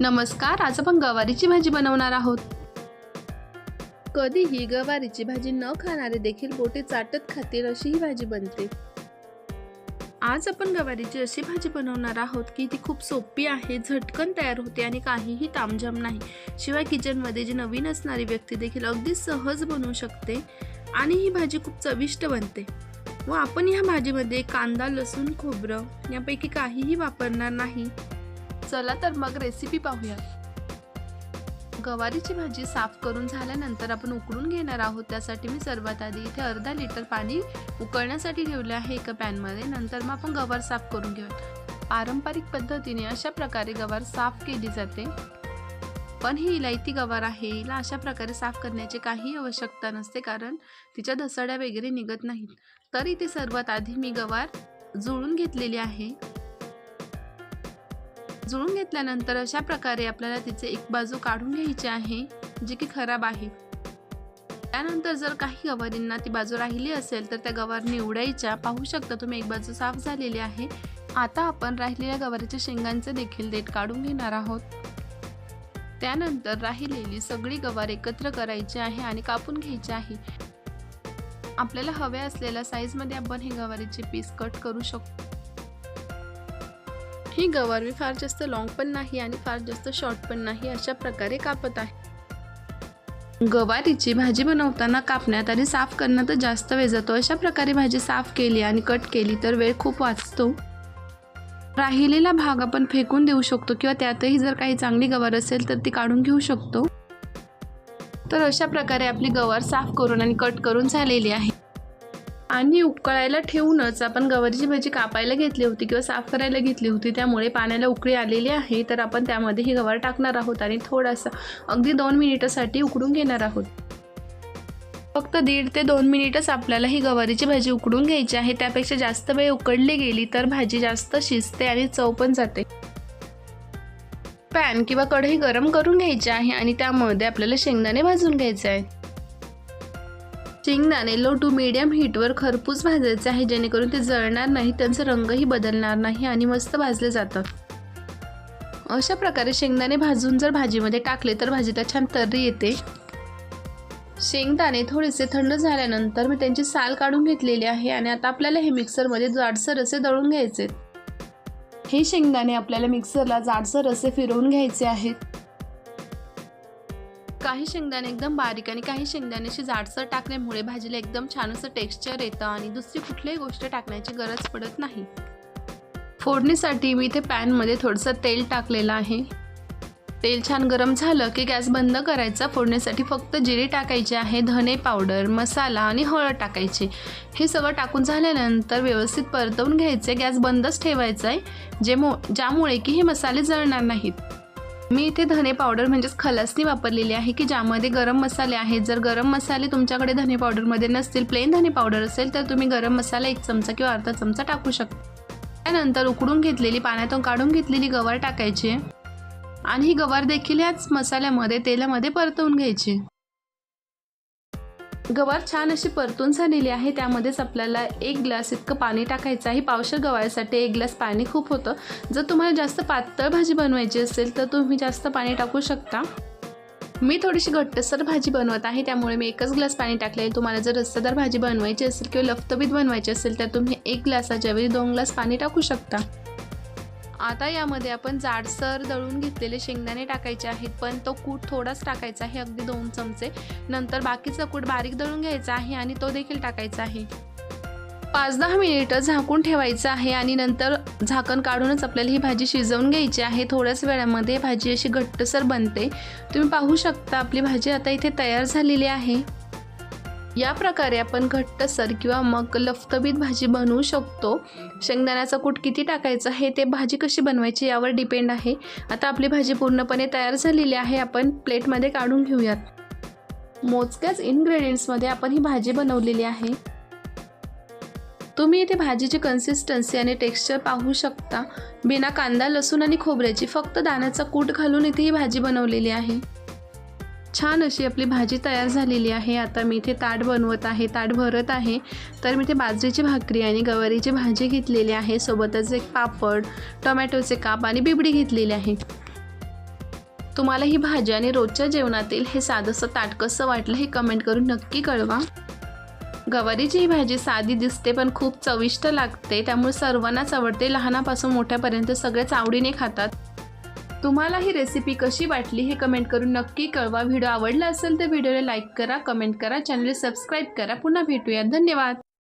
नमस्कार आज आपण गवारीची भाजी बनवणार आहोत. कधीही गवारीची भाजी न खाणारे देखील बोटे चाटत खातील अशी ही भाजी बनते. आज आपण गवारीची अशी भाजी बनवणार आहोत की ती खूप सोपी आहे झटकन तयार होते आणि काहीही तामझाम नाही. शिवाय किचनमध्ये जी नवीन असणारी व्यक्ती देखील अगदी सहज बनवू शकते आणि ही भाजी खूप चविष्ट बनते. व आपण ह्या भाजीमध्ये कांदा लसूण खोबरं यापैकी काहीही वापरणार नाही. चला तर मग रेसिपी पाहूया गवारीची भाजी साफ करून झाल्यानंतर आपण उकळून घेणार आहोत. त्यासाठी मी सर्वात आधी इथे अर्धा लिटर पाणी उकळण्यासाठी ठेवले आहे एका पॅनमध्ये. नंतर मग आपण गवार साफ करून घेऊया पारंपरिक पद्धतीने अशा प्रकारे गवार साफ केली जाते. पण ही इलायती गवार आहे. हिला अशा प्रकारे साफ करण्याची काही आवश्यकता नसते कारण तिच्या धसड्या वगैरे निघत नाहीत. तर इथे सर्वात आधी मी गवार जुळून घेतलेली आहे. जुळून घेतल्यानंतर अशा प्रकारे आपल्याला तिचे एक बाजू काढून घ्यायची आहे जी की खराब आहे. त्यानंतर जर काही गवारींना ती बाजू राहिली असेल तर त्या गवार निवडायच्या पाहू शकता तुम्ही एक बाजू साफ झालेली आहे. आता आपण राहिलेल्या गवारीच्या शेंगांचे देखील देठ काढून घेणार आहोत. त्यानंतर राहिलेली सगळी गवार एकत्र करायची आहे आणि कापून घ्यायची आहे. आपल्याला हव्या असलेल्या साईजमध्ये आपण हे गवारीचे पीस कट करू शकतो. ही गवार मी फार जास्त लॉंग पण नाही आणि फार जास्त शॉर्ट पण नाही अशा प्रकारे कापत आहे. गवारीची भाजी बनवताना कापण्यात आणि साफ करण्यात जास्त वेळ जातो. अशा प्रकारे भाजी साफ केली आणि कट केली तर वेळ खूप वाचतो. राहिलेला भाग आपण फेकून देऊ शकतो किंवा त्यातही जर काही चांगली गवार असेल तर ती काढून घेऊ शकतो. तर अशा प्रकारे आपली गवार साफ करून आणि कट करून झालेली आहे. आणि उकळायला ठेवूनच आपण गवारीची भाजी कापायला घेतली होती किंवा साफ करायला घेतली होती त्यामुळे पाण्याला उकळी आलेली आहे. तर आपण त्यामध्ये ही गवार टाकणार आहोत आणि थोडासा अगदी दोन मिनिटासाठी उकडून घेणार आहोत. फक्त दीड ते दोन मिनिटच आपल्याला ही गवारीची भाजी उकडून घ्यायची आहे. त्यापेक्षा जास्त वेळ उकडली गेली तर भाजी जास्त शिजते आणि चव पण जाते. पॅन किंवा कढई गरम करून घ्यायची आहे आणि त्यामध्ये आपल्याला शेंगदाणे भाजून घ्यायचे आहे शेंगदाणे लो टू मिडियम हीटवर खरपूस भाजायचे आहे जेणेकरून ते जळणार नाही त्यांचा रंगही बदलणार नाही आणि मस्त भाजले जातात अशा प्रकारे शेंगदाणे भाजून जर भाजीमध्ये टाकले तर भाजीला छान तर्री येते. शेंगदाणे थोडेसे थंड झाल्यानंतर मी त्यांची साल काढून घेतलेली आहे आणि आता आपल्याला हे मिक्सरमध्ये जाडसर असे दळून घ्यायचे हे शेंगदाणे आपल्याला मिक्सरला जाडसर असे फिरवून घ्यायचे आहेत. काही शेंगदाणे एकदम बारीक आणि काही शेंगदाण्याशी जाडसर टाकल्यामुळे भाजीला एकदम छान असं टेक्स्चर येतं आणि दुसरी कुठलीही गोष्ट टाकण्याची गरज पडत नाही. फोडणीसाठी मी इथे पॅनमध्ये थोडंसं तेल टाकलेलं आहे. तेल छान गरम झालं की गॅस बंद करायचा. फोडण्यासाठी फक्त जिरे टाकायचे आहे धने पावडर मसाला आणि हळद टाकायची. हे सगळं टाकून झाल्यानंतर व्यवस्थित परतवून घ्यायचे. गॅस बंदच ठेवायचा आहे जे मो ज्यामुळे की हे मसाले जळणार नाहीत. मी इथे धने पावडर म्हणजेच खलासणी वापरलेली आहे की ज्यामध्ये गरम मसाले आहेत. जर गरम मसाले तुमच्याकडे धने पावडरमध्ये नसतील प्लेन धने पावडर असेल तर तुम्ही गरम मसाला एक चमचा किंवा अर्धा चमचा टाकू शकता. त्यानंतर उकडून घेतलेली पाण्यातून काढून घेतलेली गवार टाकायची आणि ही गवार देखील याच मसाल्यामध्ये तेलामध्ये परतवून घ्यायची. गवार छान अशी परतून झालेली आहे. त्यामध्येच आपल्याला एक ग्लास इतकं पाणी टाकायचं आहे. पावशर गवारीसाठी एक ग्लास पाणी खूप होतं. जर तुम्हाला जास्त पातळ भाजी बनवायची असेल तर तुम्ही जास्त पाणी टाकू शकता. मी थोडीशी घट्टसर भाजी बनवत आहे. त्यामुळे मी एकच ग्लास पाणी टाकले आहे. तुम्हाला जर रस्तेदार भाजी बनवायची असेल किंवा लफतबीत बनवायची असेल तर तुम्ही एक ग्लासाच्या वेळी दोन ग्लास पाणी टाकू शकता. आता यामध्ये आपण जाडसर दळून घेतलेले शेंगदाणे टाकायचे आहेत पण तो कूट थोडाच टाकायचा आहे अगदी दोन चमचे. नंतर बाकीचा कूट बारीक दळून घ्यायचा आहे आणि तो देखील टाकायचा आहे. पाच दहा मिनिटं झाकून ठेवायचं आहे आणि नंतर झाकण काढूनच आपल्याला ही भाजी शिजवून घ्यायची आहे. थोड्याच वेळामध्ये भाजी अशी घट्टसर बनते. तुम्ही पाहू शकता आपली भाजी आता इथे तयार झालेली आहे. या प्रकारे आपण घट्टसर किंवा मग लफतबीत भाजी बनवू शकतो. शेंगदाण्याचा कूट किती टाकायचा हे ते भाजी कशी बनवायची यावर डिपेंड आहे. आता आपली भाजी पूर्णपणे तयार झालेली आहे आपण प्लेटमध्ये काढून घेऊयात. मोजक्याच इन्ग्रेडियंट्समध्ये आपण ही भाजी बनवलेली आहे. तुम्ही इथे भाजीची कन्सिस्टन्सी आणि टेक्स्चर पाहू शकता. बिना कांदा लसूण आणि खोबऱ्याची फक्त दाण्याचा कूट घालून इथे ही भाजी बनवलेली आहे. छान अशी आपली भाजी तयार झालेली आहे. आता मी इथे ताट बनवत आहे. ताट भरत आहे. तर मी इथे बाजरीची भाकरी आणि गवारीची भाजी घेतलेली आहे. सोबतच एक पापड टोमॅटोचे काप आणि बिबडी घेतलेली आहे. तुम्हाला ही भाजी आणि रोजच्या जेवणातील हे साधंसं ताट कसं वाटलं हे कमेंट करून नक्की कळवा. गवारीची ही भाजी साधी दिसते पण खूप चविष्ट लागते. त्यामुळे सर्वांनाच आवडते. लहानापासून मोठ्यापर्यंत सगळेच आवडीने खातात. तुम्हाला ही रेसिपी कशी वाटली हे कमेंट करून नक्की कळवा. व्हिडिओ आवडला असेल तर व्हिडिओला लाईक करा कमेंट करा चॅनल सबस्क्राईब करा. पुन्हा भेटूया. धन्यवाद.